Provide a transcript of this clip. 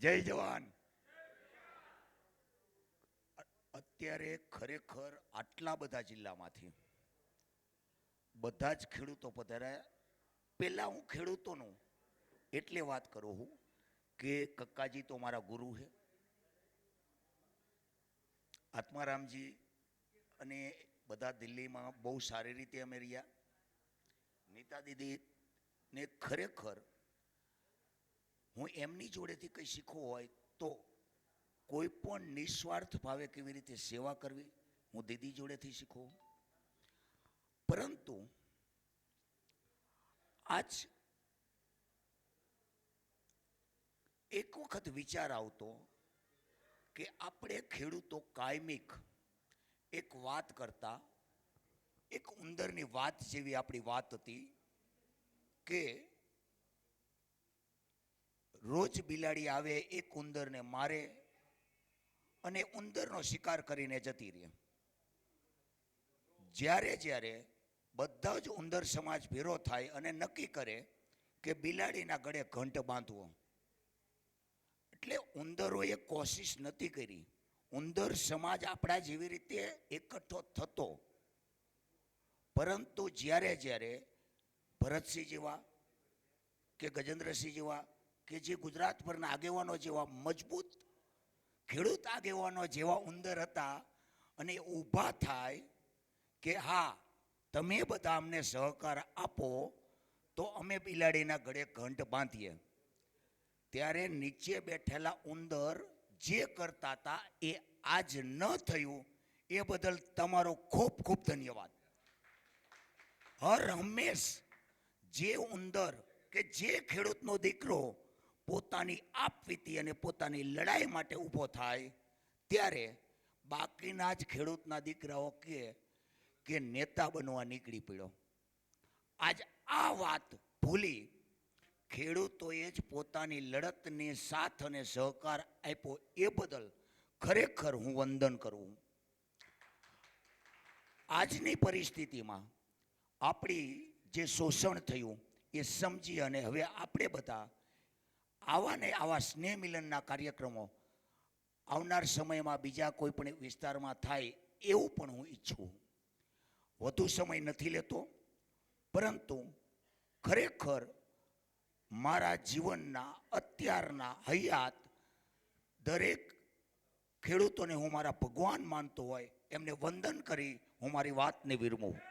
જય જવાન. અત્યારે ખરેખર આટલા બધા જિલ્લામાંથી બધા જ ખેડૂતો પધાર્યા. પહેલા હું ખેડૂતોનું એટલે વાત કરું છું કે કક્કાજી તો મારા ગુરુ છે. આત્મારામજી અને બધા દિલ્હીમાં બહુ સારી રીતે અમે રહ્યા. નીતા દીદી ને ખરેખર હું એમની જોડેથી કંઈ શીખવું હોય તો કોઈ પણ નિસ્વાર્થ ભાવે કેવી રીતે સેવા કરવી, હું દીદી જોડેથી શીખું. પરંતુ આજ એક વખત વિચાર આવતો કે આપણે ખેડૂતો કાયમિક એક વાત કરતા, એક ઉંદરની વાત જેવી આપણી વાત હતી કે રોજ બિલાડી આવે, એક ઉંદરને મારે અને ઉંદરનો શિકાર કરીને જતી રહે. જ્યારે જ્યારે બધા જ ઉંદર સમાજ ભેરો થાય અને નક્કી કરે કે બિલાડીના ગળે ઘંટ બાંધવો. એટલે ઉંદરોએ કોશિશ નથી કરી. ઉંદર સમાજ આપણા જેવી રીતે એકઠો થતો. પરંતુ જ્યારે જ્યારે ભરતસિંહ જેવા કે ગજેન્દ્રસિંહ જેવા કે જે ગુજરાત પરના આગેવાનો જેવા મજબૂત, ખેડૂત આગેવાનો જેવા ઉંદર હતા અને ઊભા થાય કે હા, તમે બધા અમને સહકાર આપો, તો અમે બિલાડીના ગળે ઘંટ બાંધીએ. ત્યારે નીચે બેઠેલા ઉંદર જે કરતા હતા એ આજ ન થયું, એ બદલ તમારો ખૂબ ખૂબ ધન્યવાદ. હર હંમેશ જે ઉંદર કે જે ખેડૂતનો દીકરો પોતાની આપવીતી અને પોતાની લડાઈ માટે ઊભો થાય, ત્યારે બાકીના જ ખેડૂતના દીકરાઓ કહે કે નેતા બનવા નીકળી પડ્યો. આજ આ વાત ભૂલી ખેડૂતોએ જ પોતાની લડતને સાથ અને સહકાર આપ્યો એ બદલ ખરેખર હું વંદન કરું. આજની પરિસ્થિતિમાં આપણી જે શોષણ થયું એ સમજી અને હવે આપણે બધા આવા ને આવા સ્નેહ મિલનના કાર્યક્રમો આવનાર સમયમાં બીજા કોઈ પણ વિસ્તારમાં થાય એવું પણ હું ઈચ્છું. વધુ સમય નથી લેતો, પરંતુ ખરેખર મારા જીવનના અત્યારના હયાત દરેક ખેડૂતોને હું મારા ભગવાન માનતો હોય, એમને વંદન કરી હું મારી વાતને વિરમું.